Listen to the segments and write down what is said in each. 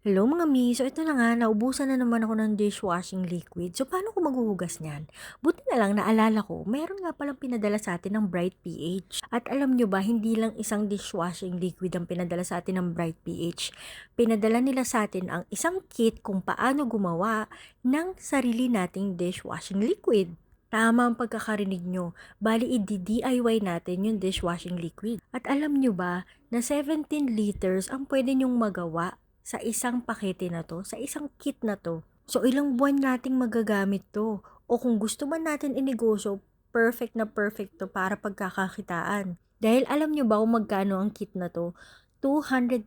Hello mga mi, so ito na nga, naubusan na naman ako ng dishwashing liquid. So paano ko maghuhugas niyan? Buti na lang naalala ko, meron nga palang pinadala sa atin ng Bright PH. At alam nyo ba, hindi lang isang dishwashing liquid ang pinadala sa atin ng Bright PH. Pinadala nila sa atin ang isang kit kung paano gumawa ng sarili nating dishwashing liquid. Tama ang pagkakarinig nyo. Bali, i-DIY natin yung dishwashing liquid. At alam nyo ba na 17 liters ang pwede nyong magawa sa isang pakete na to, sa isang kit na to. So, ilang buwan nating magagamit to. O kung gusto man natin inegosyo, perfect na perfect to para pagkakakitaan. Dahil alam nyo ba kung magkano ang kit na to? 229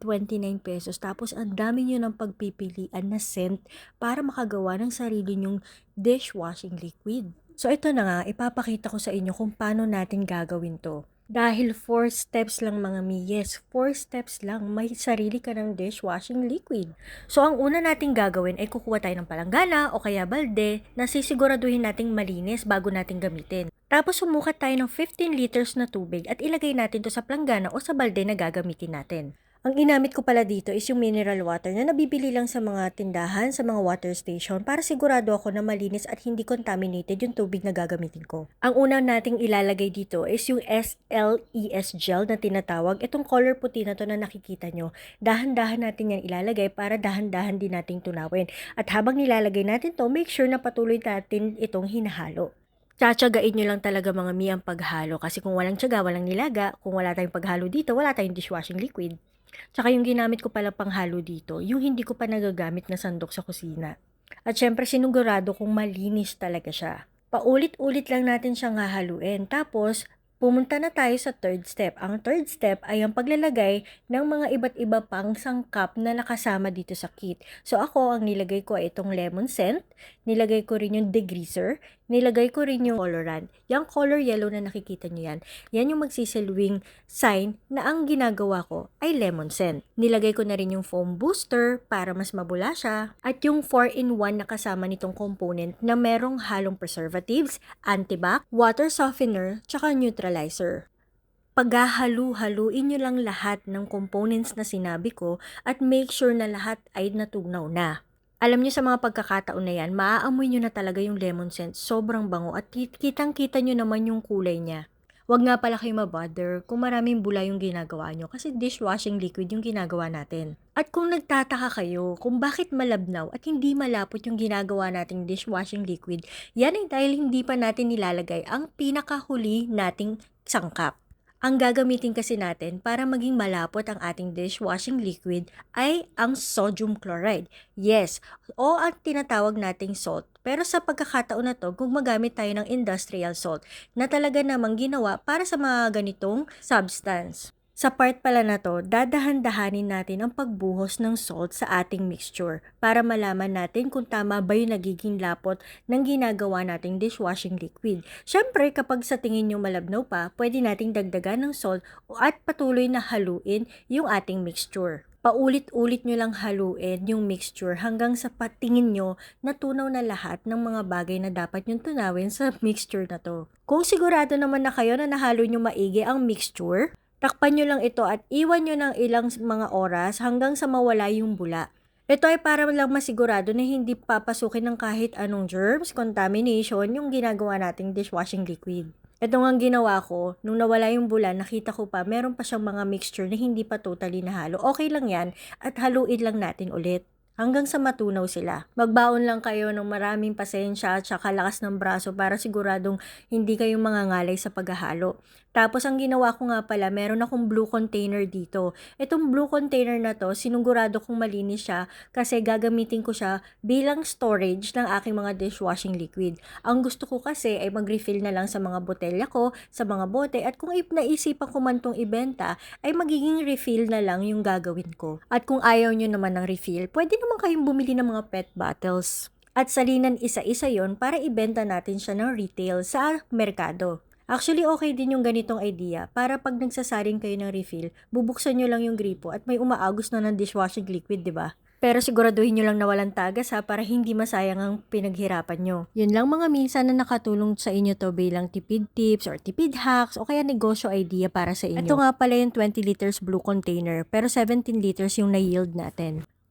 pesos. Tapos, ang dami nyo ng pagpipilian na scent para makagawa ng sarili nyong dishwashing liquid. So, ito na nga, ipapakita ko sa inyo kung paano natin gagawin to. Dahil 4 steps lang mga mi, yes, 4 steps lang, may sarili ka ng dishwashing liquid. So, ang una nating gagawin ay kukuha tayo ng palanggana o kaya balde na sisiguraduhin nating malinis bago nating gamitin. Tapos, sumukat tayo ng 15 liters na tubig at ilagay natin to sa planggana o sa balde na gagamitin natin. Ang ginamit ko pala dito is yung mineral water na nabibili lang sa mga tindahan, sa mga water station para sigurado ako na malinis at hindi contaminated yung tubig na gagamitin ko. Ang una nating ilalagay dito is yung SLES gel na tinatawag. Itong color puti na to na nakikita nyo. Dahan-dahan natin yan ilalagay para dahan-dahan din nating tunawin. At habang nilalagay natin to, make sure na patuloy natin itong hinahalo. Tsatsagain nyo lang talaga mga mi ang paghalo kasi kung walang tsaga, walang nilaga, kung wala tayong paghalo dito, wala tayong dishwashing liquid. Tsaka yung ginamit ko pala panghalo dito, yung hindi ko pa nagagamit na sandok sa kusina. At syempre sinugurado kong malinis talaga siya. Paulit-ulit lang natin siyang hahaluin. Tapos, pumunta na tayo sa third step. Ang third step ay ang paglalagay ng mga iba't iba pang sangkap na nakasama dito sa kit. So ako, ang nilagay ko ay itong lemon scent, nilagay ko rin yung degreaser, nilagay ko rin yung colorant. Yung color yellow na nakikita nyo yan, yan yung magsisilwing sign na ang ginagawa ko ay lemon scent. Nilagay ko na rin yung foam booster para mas mabula siya. At yung 4-in-1 na kasama nitong component na merong halong preservatives, antibac, water softener, tsaka neutralizer paghahalu-haluin nyo lang lahat ng components na sinabi ko at make sure na lahat ay natunaw na. Alam nyo sa mga pagkakataon na yan, maaamoy nyo na talaga yung lemon scent. Sobrang bango at kitang-kita nyo naman yung kulay niya. Huwag nga pala kayo mabother kung maraming bula yung ginagawa nyo kasi dishwashing liquid yung ginagawa natin. At kung nagtataka kayo kung bakit malabnaw at hindi malapot yung ginagawa nating dishwashing liquid, yan ay dahil hindi pa natin nilalagay ang pinakahuli nating sangkap. Ang gagamitin kasi natin para maging malapot ang ating dishwashing liquid ay ang sodium chloride. Yes, o ang tinatawag nating salt. Pero sa pagkakataon na to, gumagamit tayo ng industrial salt na talaga namang ginawa para sa mga ganitong substance. Sa part pala na to, dadahan-dahanin natin ang pagbuhos ng salt sa ating mixture para malaman natin kung tama ba yung nagiging lapot ng ginagawa nating dishwashing liquid. Siyempre, kapag sa tingin nyo malabnaw pa, pwede nating dagdagan ng salt at patuloy na haluin yung ating mixture paulit-ulit nyo lang haluin yung mixture hanggang sa patingin nyo natunaw na lahat ng mga bagay na dapat nyong tunawin sa mixture na to. Kung sigurado naman na kayo na nahalo nyo maigi ang mixture, Takpan nyo lang ito at iwan nyo ng ilang mga oras hanggang sa mawala yung bula. Ito ay para lang masigurado na hindi papasukin ng kahit anong germs, contamination yung ginagawa nating dishwashing liquid. Ito nga ginawa ko, nung nawala yung bula, nakita ko pa, meron pa siyang mga mixture na hindi pa totally nahalo. Okay lang yan at haluin lang natin ulit hanggang sa matunaw sila. Magbaon lang kayo ng maraming pasensya at saka lakas ng braso para siguradong hindi kayo mangangalay sa paghahalo. Tapos ang ginawa ko nga pala, meron akong blue container dito. Itong blue container na to, sinugurado kong malinis siya kasi gagamitin ko siya bilang storage ng aking mga dishwashing liquid. Ang gusto ko kasi ay mag-refill na lang sa mga botelya ko, sa mga bote at kung naisipan ko man tong ibenta, ay magiging refill na lang yung gagawin ko. At kung ayaw nyo naman ng refill, pwede naman kayong bumili ng mga pet bottles. At salinan isa-isa yon para ibenta natin siya ng retail sa merkado. Actually, okay din yung ganitong idea para pag nagsasaring kayo ng refill, bubuksan nyo lang yung gripo at may umaagos na ng dishwashing liquid, di ba? Pero siguraduhin nyo lang na walang tagas ha para hindi masayang ang pinaghirapan nyo. Yun lang mga minsan na nakatulong sa inyo to bilang tipid tips or tipid hacks o kaya negosyo idea para sa inyo. Ito nga pala yung 20 liters blue container pero 17 liters yung na-yield natin.